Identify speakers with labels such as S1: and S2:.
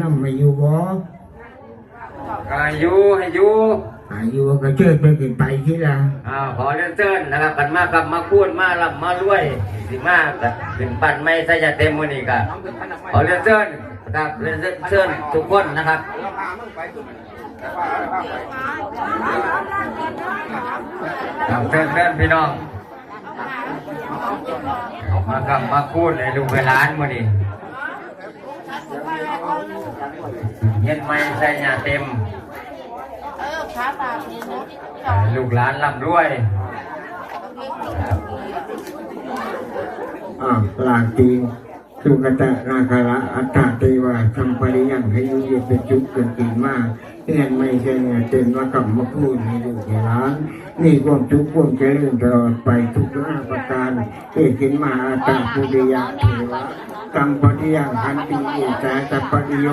S1: น้ำไม่อยู่บ่
S2: อายุให้อยู่
S1: อายุก็เชิญไปกินไปที่ละ
S2: อ่าขอเรียนเชิญนะครับกันมากับมาพูดมาลำมารวยสิมากับถึงปั่นไม่ใช่จะเต็มมือนี่กันขอเรียนเชิญครับเรียนเชิญทุกคนนะครับครับเชิญเชิญพี่น้องมากับมาพูดในลูกในร้านมือนี่ เย็นไม่ใช่จะเต็ม
S3: เออขาตาดีนะ
S2: ลูกหลานร่ำรวย
S1: อ่าลาตีสุกตะนาคาระอัตตาตีว่าทำปริยังให้ยุยเป็นจุกเกินกินมากเฮียนไม่ใช่เงินเต็นว่ากับมาพูดให้ลูกให้ร้านนี่ความทุกข์ความเจริญตลอดไปทุกหน้าประการ เกิดขึ้นมาอัตตาปุริยาเทวะกังปฏิยังพันติเอจาตปฏิโย